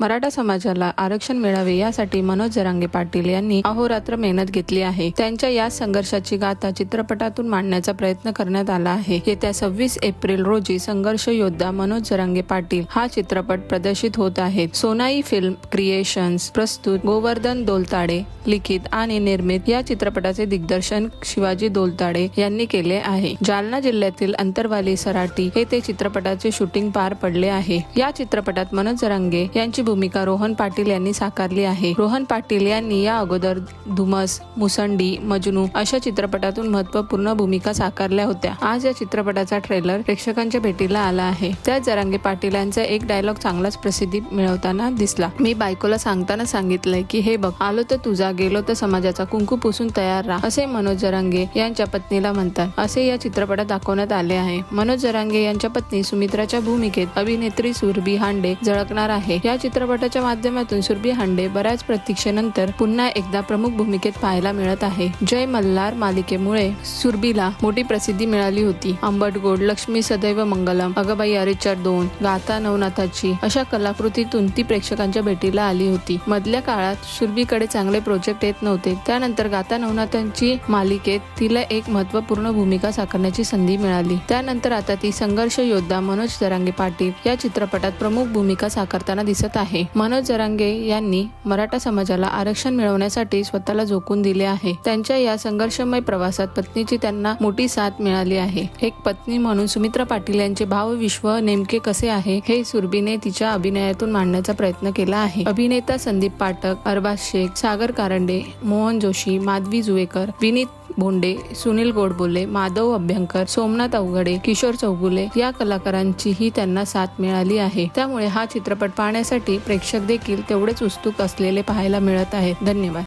मराठा समाजाला आरक्षण मिळावे यासाठी मनोज जरांगे पाटील यांनी अहोरात्र मेहनत घेतली आहे. त्यांच्या या संघर्षाची गाथा चित्रपटातून मांडण्याचा प्रयत्न करण्यात आला आहे. येत्या सव्वीस एप्रिल रोजी संघर्ष योद्धा मनोज जरांगे पाटील हा चित्रपट प्रदर्शित होत आहे. सोनाई फिल्म क्रिएशन्स प्रस्तुत गोवर्धन दोलताडे लिखित आणि निर्मित या चित्रपटाचे दिग्दर्शन शिवाजी दोलताडे यांनी केले आहे. जालना जिल्ह्यातील अंतरवाली सराटी येथे चित्रपटाचे शूटिंग पार पडले आहे. या चित्रपटात मनोज जरांगे यांची भूमिका रोहन पाटील यांनी साकारली आहे. रोहन पाटील यांनी या अगोदर धुमस मुसंडी मजनू अशा चित्रपटातून महत्त्वपूर्ण भूमिका साकारल्या होत्या. आज या चित्रपटाचा ट्रेलर प्रेक्षकांच्या भेटीला आला आहे. त्यात जरांगे पाटील यांचा एक डायलॉग चांगलाच प्रसिद्धी मिळवताना दिसला. मी बायकोला सांगताना सांगितलंय की हे बघ आलो तर तुझा गेलो तर समाजाचा कुंकू पुसून तयार राहा असे मनोज जरांगे यांच्या पत्नीला म्हणतात. असे या चित्रपटात दाखवण्यात आले आहे. मनोज जरांगे यांच्या पत्नी सुमित्राच्या भूमिकेत अभिनेत्री सुरभी हांडे झळकणार आहे. या चित्र चित्रपटाच्या माध्यमातून सुरभी हांडे बऱ्याच प्रतीक्षेनंतर पुन्हा एकदा प्रमुख भूमिकेत पाहायला मिळत आहे. जय मल्हार मालिकेमुळे सुरभीला मोठी प्रसिद्धी मिळाली होती. आंबट गोड लक्ष्मी सदैव मंगलम अगबाई अरेचर दोन गाथा नवनाथाची अशा कलाकृतीतून ती प्रेक्षकांच्या भेटीला आली होती. मधल्या काळात सुरभीकडे चांगले प्रोजेक्ट येत नव्हते. त्यानंतर गाथा नवनाथांची मालिकेत तिला एक महत्त्वपूर्ण भूमिका साकारण्याची संधी मिळाली. त्यानंतर आता ती संघर्ष योद्धा मनोज जरांगे पाटील या चित्रपटात प्रमुख भूमिका साकारताना दिसत आहे. मनोज जरांगे यांनी मराठा समाजाला आरक्षण मिळवण्यासाठी स्वतःला झोकून दिले आहे. त्यांच्या या संघर्षमय प्रवासात पत्नीची त्यांना मोठी साथ मिळाली आहे. एक पत्नी म्हणून सुमित्रा पाटील यांचे भावविश्व नेमके कसे आहे हे सुरभीने तिच्या अभिनयातून मांडण्याचा प्रयत्न केला आहे. अभिनेता संदीप पाठक अरबाज शेख सागर कारंडे मोहन जोशी माधवी जुवेकर विनीत भोंडे सुनील गोडबोले माधव अभ्यंकर सोमनाथ अवघडे किशोर चौगुले या कलाकारांचीही त्यांना साथ मिळाली आहे. त्यामुळे हा चित्रपट पाहण्यासाठी प्रेक्षक देखील तेवढेच उत्सुक असलेले पाहायला मिळत आहेत. धन्यवाद.